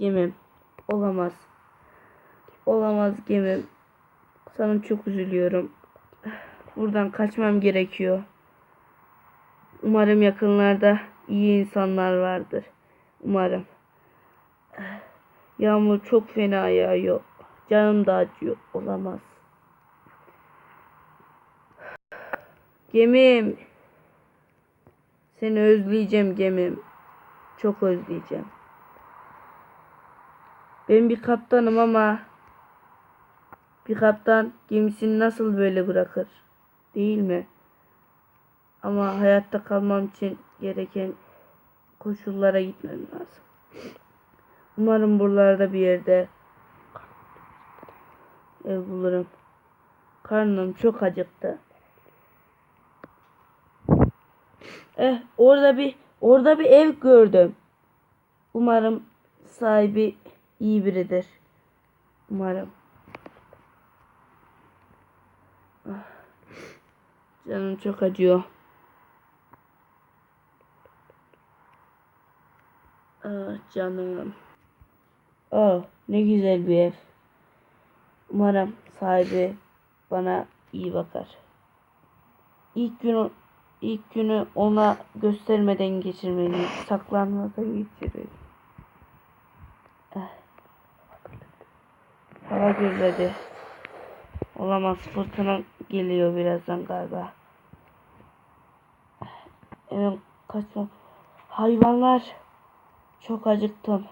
Gemim. Olamaz. Olamaz gemim. Sana çok üzülüyorum. Buradan kaçmam gerekiyor. Umarım yakınlarda iyi insanlar vardır. Umarım. Yağmur çok fena yağıyor. Canım da acıyor. Olamaz. Gemim. Seni özleyeceğim gemim. Çok özleyeceğim. Ben bir kaptanım ama bir kaptan gemisini nasıl böyle bırakır? Değil mi? Ama hayatta kalmam için gereken koşullara gitmem lazım. Umarım buralarda bir yerde ev bulurum. Karnım çok acıktı. Eh orada bir orada bir ev gördüm. Umarım sahibi iyi biridir. Umarım. Ah, Canım çok acıyor. Ah canım. Oh ne güzel bir ev. Umarım sahibi bana iyi bakar. İlk günü ilk günü ona göstermeden geçirmeliyim. Saklanmadan geçirmeliyim. Eh. Hava gürledi. Olamaz fırtına geliyor birazdan galiba. Evet kaçma. Hayvanlar. Çok acıktım.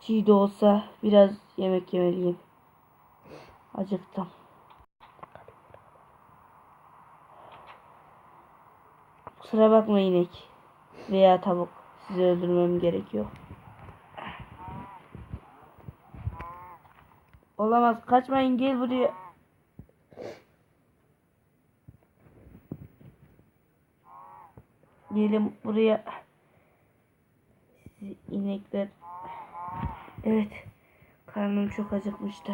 Çiğ de olsa biraz yemek yemeliyim. Acıktım. Kusura bakma inek veya tavuk. Sizi öldürmem gerekiyor. Olamaz. Kaçmayın gel buraya. Gelin buraya. Sizi inekler. Evet. Karnım çok acıkmıştı.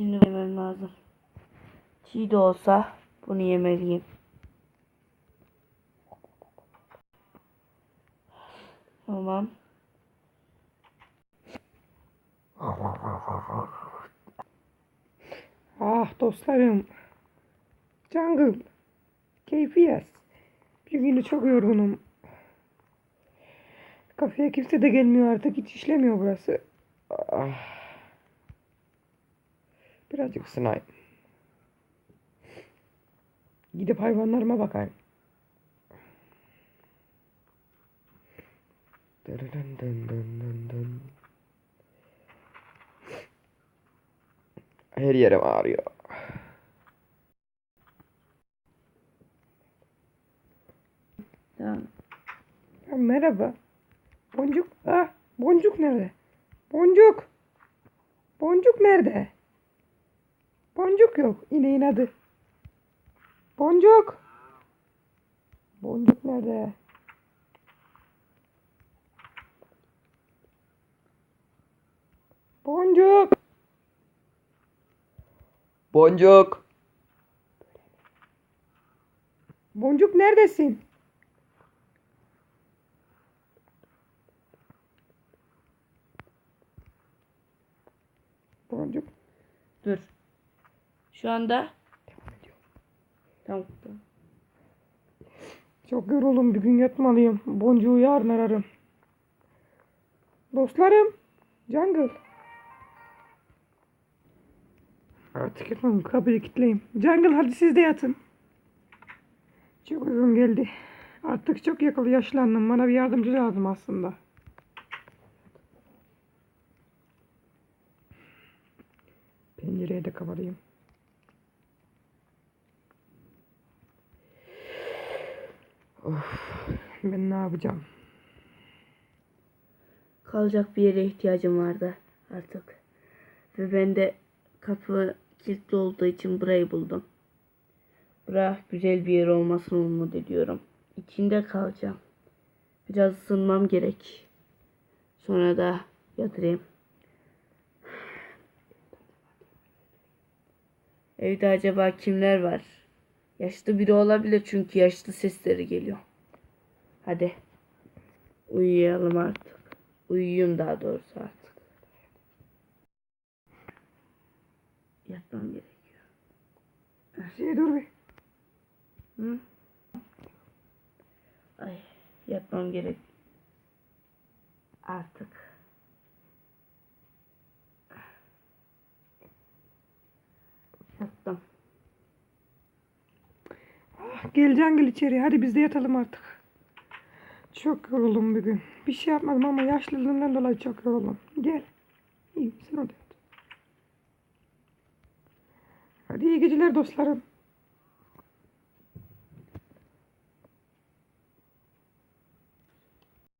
Şimdi yemem lazım. Çiğ de olsa bunu yemeliyim. Tamam. Ah dostlarım. Jungle. Keyfiyet. Bir günü çok yorgunum. Kafeye kimse de gelmiyor artık. Hiç işlemiyor burası. Ah. Birazcık ısınayım. Gidip hayvanlarıma bakayım. Her yerim ağrıyor. Ya merhaba. Boncuk. Ah, boncuk nerede? Boncuk. Boncuk nerede? Boncuk yok. İneğin adı. Boncuk. Boncuk nerede? Boncuk. Boncuk. Boncuk neredesin? Boncuk. Dur. Şu anda tamam. tamam. Çok yoruldum bir gün yatmalıyım. Boncuğu yarın ararım. Dostlarım. Jungle. Artık yapamam. Kapıyı kilitleyeyim. Jungle hadi siz de yatın. Çok uykum geldi. Artık çok yakalı yaşlandım. Bana bir yardımcı lazım aslında. Pencereyi de kapatayım. Of, ben ne yapacağım? Kalacak bir yere ihtiyacım vardı artık. Ve ben de kapı kilitli olduğu için burayı buldum. Bura güzel bir yer olmasını umut ediyorum. İçinde kalacağım. Biraz ısınmam gerek. Sonra da yatırayım. Evde acaba kimler var? Yaşlı biri olabilir çünkü yaşlı sesleri geliyor. Hadi. Uyuyalım artık. Uyuyayım daha doğrusu artık. Yatmam gerekiyor. Şey dur bir. Hı? Ay yatmam gerek. Artık. Yattım. Gel Cangıl içeri. Hadi biz de yatalım artık. Çok yoruldum bugün. Bir şey yapmadım ama yaşlılığımdan dolayı çok yoruldum. Gel. İyi sen orada Hadi iyi geceler dostlarım.